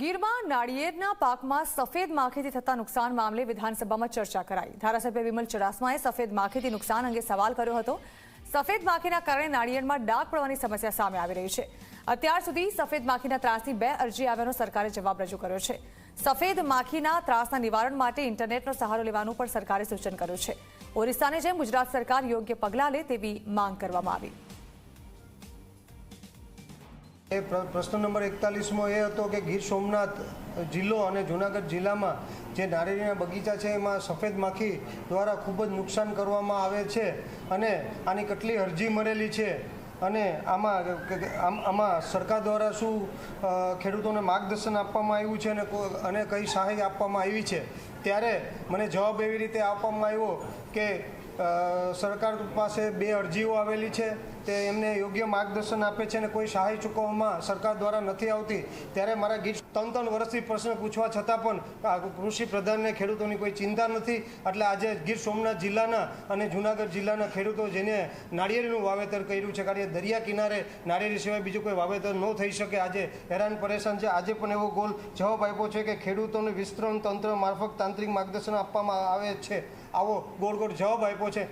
ગીરમાં નાળિયેરના પાકમાં સફેદ માખીથી થતા નુકસાન મામલે વિધાનસભામાં ચર્ચા કરાઈ. ધારાસભ્ય વિમલ ચુડાસમાએ સફેદ માખીથી નુકસાન અંગે સવાલ કર્યો હતો. સફેદ માખીના કારણે નાળિયેરમાં ડાઘ પડવાની સમસ્યા સામે આવી રહી છે. અત્યાર સુધી સફેદ માખીના ત્રાસની બે અરજી આવ્યાનો સરકારે જવાબ રજૂ કર્યો છે. સફેદ માખીના ત્રાસના નિવારણ માટે ઇન્ટરનેટનો સહારો લેવાનું પણ સરકારે સૂચન કર્યું છે. ઓરિસ્સાની જેમ ગુજરાત સરકાર યોગ્ય પગલાં લે તેવી માંગ કરવામાં આવી. એ પ્ર- પ્રશ્ન નંબર એકતાલીસમાં એ હતો કે ગીર સોમનાથ જિલ્લો અને જૂનાગઢ જિલ્લામાં જે નારિયેળીના બગીચા છે, એમાં સફેદ માખી દ્વારા ખૂબ જ નુકસાન કરવામાં આવે છે અને આની કેટલી અરજી મળેલી છે અને આમાં આમ- સરકાર દ્વારા શું ખેડૂતોને માર્ગદર્શન આપવામાં આવ્યું છે અને અને કઈ સહાય આપવામાં આવી છે? ત્યારે મને જવાબ એવી રીતે આપવામાં આવ્યો કે સરકાર પાસે બે અરજીઓ આવેલી છે, તે એમને યોગ્ય માર્ગદર્શન આપે છે અને કોઈ સહાય ચૂકવવામાં સરકાર દ્વારા નથી આવતી. ત્યારે મારા ગીર ત્રણ ત્રણ વર્ષથી પ્રશ્ન પૂછવા છતાં પણ કૃષિ પ્રધાનને ખેડૂતોની કોઈ ચિંતા નથી. એટલે આજે ગીર સોમનાથ જિલ્લાના અને જૂનાગઢ જિલ્લાના ખેડૂતો જેને નાળિયેરીનું વાવેતર કર્યું છે, કારણ કે દરિયા કિનારે નાળિયેરી સિવાય બીજું કોઈ વાવેતર ન થઈ શકે. આજે હેરાન પરેશાન છે. આજે પણ એવો ગોલ જવાબ આપ્યો છે કે ખેડૂતોને વિસ્તરણ તંત્ર મારફત તાંત્રિક માર્ગદર્શન આપવામાં આવે છે. આવો ગોળ ગોળ જવાબ આપ્યો છે.